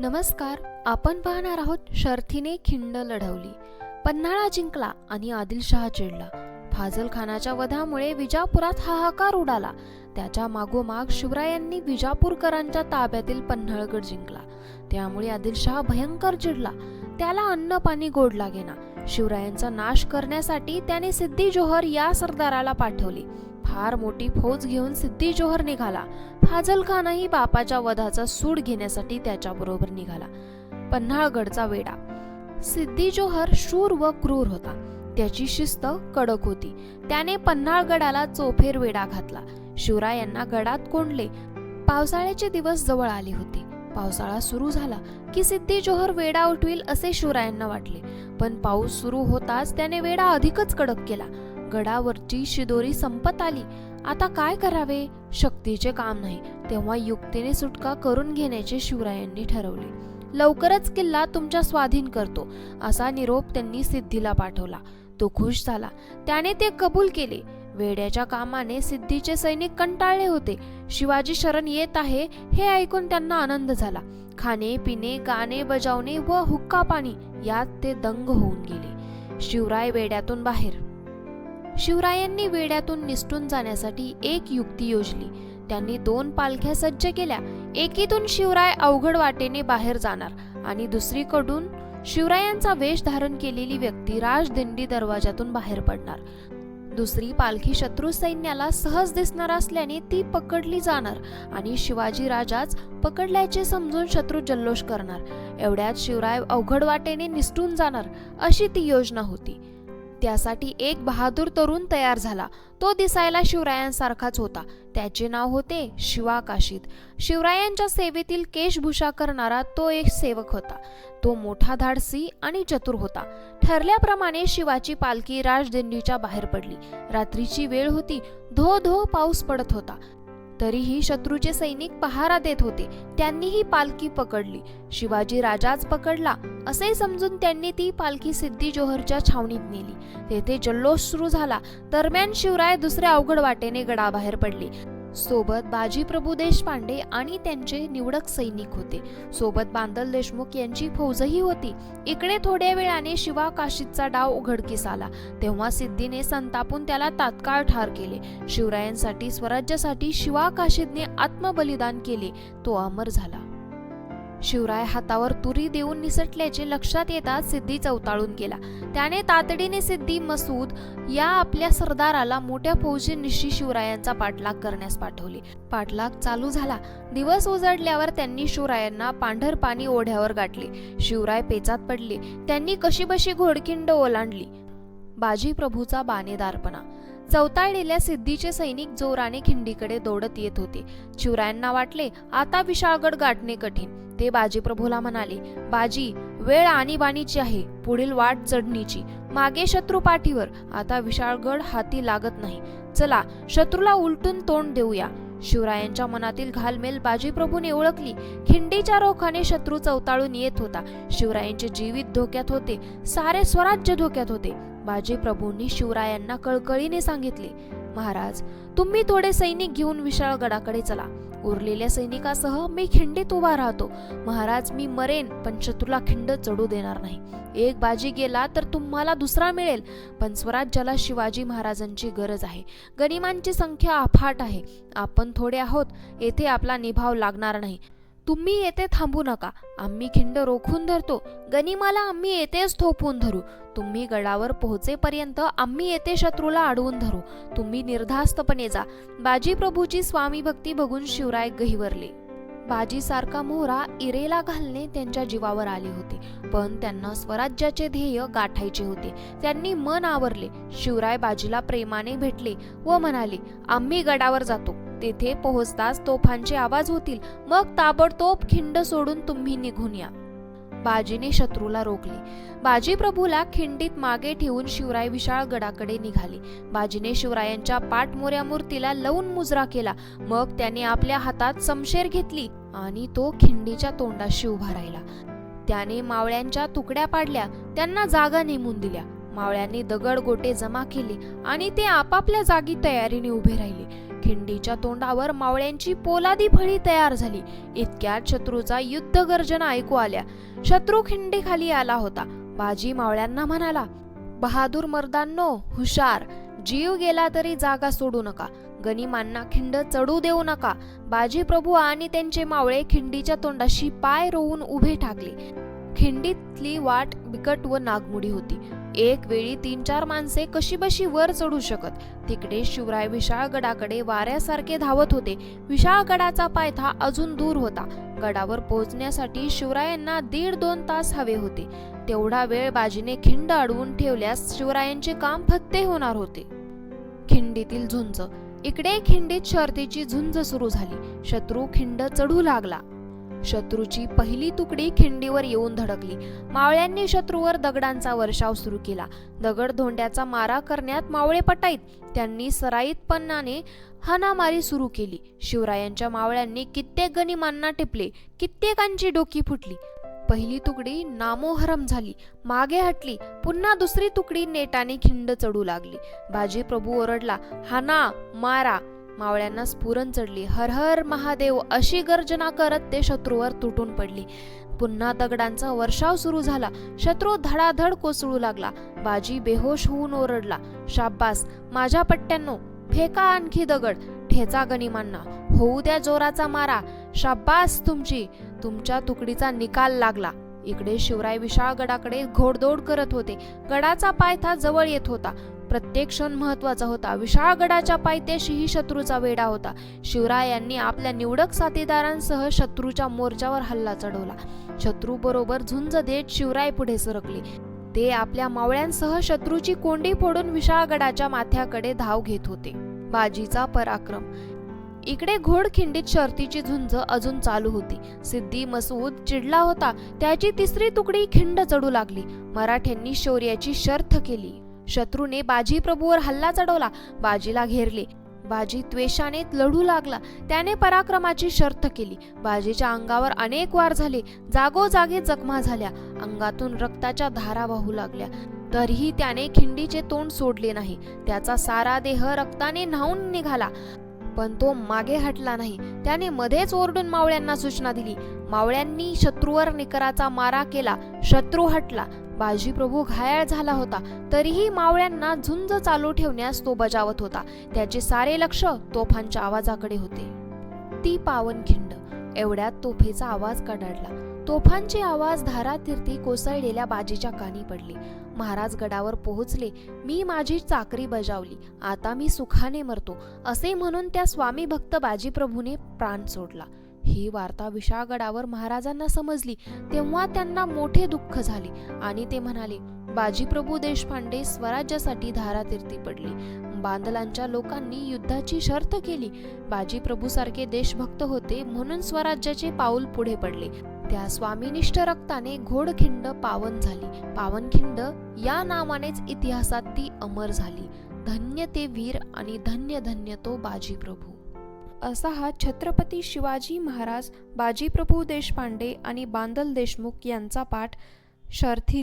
नमस्कार आपण पाहणार आहोत शर्थीने खिंड लढवली. पन्हाळा जिंकला आणि आदिलशहा चिडला. फाजल खानाच्या वधामुळे विजापुरात हाहाकार उडाला. त्याच्या मागोमाग शिवरायांनी विजापूरकरांच्या ताब्यातील पन्हाळगड जिंकला. त्यामुळे आदिलशहा भयंकर चिडला. त्याला अन्न पाणी गोड लागेना. शिवरायांचा नाश करण्यासाठी त्याने सिद्धी जोहर या सरदाराला पाठवले. फार मोठी फौज घेऊन सिद्धी जोहर निघाला. फाजल खानही बापाच्या वधाचा सूड घेण्यासाठी त्याच्याबरोबर निघाला. पन्हाळगडचा वेडा सिद्धी जोहर शूर व क्रूर होता. त्याची शिस्त कडक होती. त्याने पन्हाळगडाला चोफेर वेडा घातला. शिवरायांना गडात कोंडले. पावसाळ्याचे दिवस जवळ आले होते. पावसाळा सुरू झाला की सिद्धी जोहर वेडा उठवील असे शिवरायांना वाटले. पण पाऊस सुरू होताच त्याने वेडा अधिकच कडक केला. गडावरची शिदोरी संपत आली. आता काय करावे? शक्तीचे काम नाही. तेव्हा युक्तीने सुटका करून घेण्याचे शिवरायांनी ठरवले. लवकरच किल्ला तुमच्या स्वाधीन करतो असा निरोप त्यांनी सिद्धीला पाठवला. तो खुश झाला. त्याने ते कबूल केले. वेड्याच्या कामाने सिद्धीचे सैनिक कंटाळले होते. शिवाजी शरण येत आहे हे ऐकून त्यांना आनंद झाला. खाणे पिणे गाणे बजावणे व हुक्का पाणी यात ते दंग होऊन गेले. शिवराय वेड्यातून बाहेर शिवरायांनी वेड्यातून निसटून जाण्यासाठी एक युक्ती योजली. त्यांनी दोन पालख्या सज्ज केल्या. एकीतून शिवराय अवघड वाटेने बाहेर जाणार आणि दुसरीकडून शिवरायांचा वेश धारण केलेली व्यक्ती राजदिंडी दरवाजातून बाहेर पडणार. दुसरी पालखी शत्रू सैन्याला सहज दिसणार असल्याने ती पकडली जाणार आणि शिवाजी राजाच पकडल्याचे समजून शत्रू जल्लोष करणार. एवढ्यात शिवराय अवघड वाटेने निसटून जाणार अशी ती योजना होती. त्यासाठी एक बहादूर तरुण तयार झाला. तो दिसायला शिवरायांसारखाच होता. त्याचे नाव होते शिवाकाशीत शिवरायांच्या सेवेतील केशभूषा करणारा तो एक सेवक होता. तो मोठा धाडसी आणि चतुर होता. ठरल्याप्रमाणे शिवाची पालखी राजदिंडीच्या बाहेर पडली. रात्रीची वेळ होती. धो धो पाऊस पडत होता. तरीही शत्रूचे सैनिक पहारा देत होते. त्यांनी ही पालखी पकडली. शिवाजी राजाच पकडला. असे समजून त्यांनी ती पालखी सिद्धी जोहरच्या छावणीत नेली. तेथे जल्लोष सुरू झाला. दरम्यान शिवराय दुसऱ्या अवघड वाटेने गडाबाहेर पडले. सोबत बाजी प्रभू देशपांडे आणि त्यांचे निवडक सैनिक होते. सोबत बांदल देशमुख यांची फौजही होती. इकडे थोड्या वेळाने शिवा काशीदचा डाव उघडकीस आला. तेव्हा सिद्धीने संतापून त्याला तात्काळ ठार केले. शिवरायांसाठी स्वराज्यासाठी शिवा काशीदने आत्मबलिदान केले. तो अमर झाला. शिवराय हातावर तुरी देऊन निसटल्याचे लक्षात येताच सिद्धी चौताळून गेला. त्याने तातडीने सिद्धी मसूद या आपल्या सरदाराला मोठ्या फौजीनिशी शिवरायांचा पाठलाग करण्यास पाठवले. पाठलाग चालू झाला. दिवस उजडल्यावर त्यांनी शिवरायांना पांढर पाणी ओढ्यावर गाठले. शिवराय पेचात पडले. त्यांनी कशीबशी घोडखिंड ओलांडली. बाजी प्रभूचा बाणेदारपणा. चवताळलेल्या सिद्धीचे सैनिक जोराने खिंडीकडे दौडत येत होते. शिवरायांना वाटले आता विशाळगड गाठणे कठीण. ते बाजीप्रभूला म्हणाले बाजी वेळ आणीबाणीची आहे पुढील वाट चढणीची. मागे शत्रू पाठीवर आता विशाळगड हाती लागत नाही. चला शत्रूला उलटून तोंड देऊया. शिवरायांच्या मनातील घालमेल बाजीप्रभूने ओळखली. खिंडीच्या रोखाने शत्रू चवताळून येत होता. शिवरायांचे जीवित धोक्यात होते सारे स्वराज्य धोक्यात होते. बाजीप्रभूंनी शिवरायांना कळकळीने सांगितले महाराज तुम्ही थोडे सैनिक घेऊन विशाळगडाकडे चला. उरलेल्या सैनिकासह मी खिंडीत उभा राहतो. महाराज मी मरेन पण शत्रूला खिंड चढू देणार नाही. एक बाजी गेला तर तुम्हाला दुसरा मिळेल पण स्वराज्याला शिवाजी महाराजांची गरज आहे. गनिमांची संख्या अफाट आहे. आपण थोडे आहोत येथे आपला निभाव लागणार नाही. तुम्ही येथे थांबू नका. आम्ही खिंड रोखून धरतो. गनिमाला आम्ही येथेच थोपवून धरू. तुम्ही गडावर पोहोचेपर्यंत आम्ही येथे शत्रूला अडवून धरू. तुम्ही निर्धास्तपणे जा. बाजी प्रभूची स्वामी भक्ती बघून शिवराय गहिवरले. बाजीसारखा मोहरा इरेला घालणे त्यांच्या जीवावर आले होते पण त्यांना स्वराज्याचे ध्येय गाठायचे होते. त्यांनी मन आवरले. शिवराय बाजीला प्रेमाने भेटले व म्हणाले आम्ही गडावर जातो. तेथे पोहोचताच तोफांचे आवाज होतील. मग ताबडतोब खिंड सोडून तुम्ही निघून या. बाजीने शत्रूला रोखले. बाजी प्रभूला खिंडीत मागे ठेवून शिवराय विशाळ गडाकडे निघाले. बाजीने शिवरायांच्या पाठमोऱ्या मूर्तीला लवून मुजरा केला. मग त्याने आपल्या हातात समशेर घेतली आणि तो खिंडीच्या तोंडाशी उभा राहिला. त्याने मावळ्यांच्या तुकड्या पाडल्या. त्यांना जागा नेमून दिल्या. मावळ्यांनी दगड गोटे जमा केले आणि ते आपापल्या जागी तयारीने उभे राहिले. खिंडीच्या तोंडावर मावळ्यांची पोलादी फळी तयार झाली. इतक्यात शत्रूचा युद्ध गर्जना ऐकू आल्या. शत्रू खिंडीखाली आला होता. बाजी मावळ्यांना म्हणाला बहादूर मर्दांनो हुशार. जीव गेला तरी जागा सोडू नका. गनिमांना खिंड चढू देऊ नका. बाजी प्रभू आणि त्यांचे मावळे खिंडीच्या तोंडाशी पाय रोवून उभे ठाकले. खिंडीतली वाट बिकट व नागमुडी होती. एक वेळी तीन चार माणसे कशीबशी वर चढू शकत. तिकडे शिवराय विशाळगडाकडे वाऱ्यासारखे धावत होते. विशाळगडाचा पायथा अजून दूर होता. गडावर पोहोचण्यासाठी शिवरायांना दीड दोन तास हवे होते. तेवढा वेळ बाजीने खिंड अडवून ठेवल्यास शिवरायांचे काम फत्ते होणार होते. खिंडीतील झुंज. इकडे खिंडीत शर्तीची झुंज सुरू झाली. शत्रू खिंड चढू लागला. शत्रूची पहिली तुकडी खिंडीवर येऊन धडकली. मावळ्यांनी शत्रूवर दगडांचा वर्षाव सुरू केला. दगड धोंड्याचा मारा करण्यात मावळे पटाईत त्यांनी सराईतपणाने हाणामारी सुरू केली. शिवरायांच्या मावळ्यांनी कित्येक गनिमांना टिपले कित्येकांची डोकी फुटली. पहिली तुकडी नामोहरम झाली. मागे हटली पुन्हा दुसरी तुकडी नेटाने खिंड चढू लागली. बाजी प्रभू ओरडला हाना मारा मावळ्यांना स्फुरण चढली. हर हर महादेव अशी गर्जना करत ते शत्रूवर तुटून पडली. पुन्हा दगडांचा वर्षाव सुरू झाला. शत्रू धडाधड कोसळू लागला. बाजी बेहोश होऊन ओरडला. शाब्बास माझ्या पट्ट्यांनो फेका आणखी दगड. ठेचा गनिमांना होऊ द्या जोराचा मारा. शाब्बास तुमची तुमच्या तुकडीचा निकाल लागला. इकडे शिवराय विशाळ गडाकडे घोडदौड करत होते. गडाचा पायथा जवळ येत होता. प्रत्येक क्षण महत्त्वाचा होता. विशाळगडाच्या पायथ्याशीही शत्रूचा वेढा होता. शिवरायांनी आपल्या निवडक साथीदारांसह शत्रूच्या मोर्चावर हल्ला चढवला. शत्रू बरोबर झुंज देत शिवराय पुढे सरकले. ते आपल्या मावळ्यांसह शत्रूची कोंडी फोडून विशाळगडाच्या माथ्याकडे धाव घेत होते. बाजीचा पराक्रम. इकडे घोडखिंडीत शर्तीची झुंज अजून चालू होती. सिद्धी मसूद चिडला होता. त्याची तिसरी तुकडी खिंड चढू लागली. मराठ्यांनी शौर्याची शर्थ केली. शत्रूने बाजी प्रभूवर हल्ला चढवला बाजीला घेरले. बाजी त्वेषाने लढू लागला. त्याने पराक्रमाची शर्थ केली. बाजीच्या अंगावर अनेक वार झाले. जागोजागी जखमा झाल्या. अंगातून रक्ताच्या धारा वाहू लागल्या. तरीही त्याने खिंडीचे तोंड सोडले नाही. त्याचा सारा देह रक्ताने न्हावून निघाला. पण तो मागे हटला नाही. त्याने मध्येच ओरडून मावळ्यांना सूचना दिली. मावळ्यांनी शत्रूवर निकराचा मारा केला. शत्रू हटला. बाजीप्रभू घायाळ झाला होता. तरीही मावळ्यांना झुंज चालू ठेवण्यास तो बजावत होता. त्याचे सारे लक्ष तोफांच्या आवाजाकडे होते. ती पावनखिंड. एवढ्यात तोफेचा आवाज कडाडला. तोफांचे आवाज धारातीर्थी कोसळलेल्या बाजीच्या कानी पडले. महाराज गडावर पोहोचले. मी माझी चाकरी बजावली. आता मी सुखाने मरतो. असे म्हणून त्या स्वामी भक्त बाजीप्रभूने प्राण सोडला. ही वार्ता विशाळगडावर महाराजांना समजली. तेव्हा त्यांना मोठे दुःख झाले आणि ते म्हणाले बाजीप्रभू देशपांडे स्वराज्यासाठी धारातीर्थी पडले. बांदलांच्या लोकांनी युद्धाची शर्त केली. बाजीप्रभू सारखे देशभक्त होते म्हणून स्वराज्याचे पाऊल पुढे पडले. त्या स्वामीनिष्ठ रक्ताने घोडखिंड पावन झाली. पावनखिंड या नावानेच इतिहासात ती अमर झाली. धन्य ते वीर आणि धन्य धन्य तो बाजीप्रभू. असा हा छत्रपती शिवाजी महाराज बाजीप्रभू देशपांडे आणि बांदल देशमुख यांचा पाठ शर्थी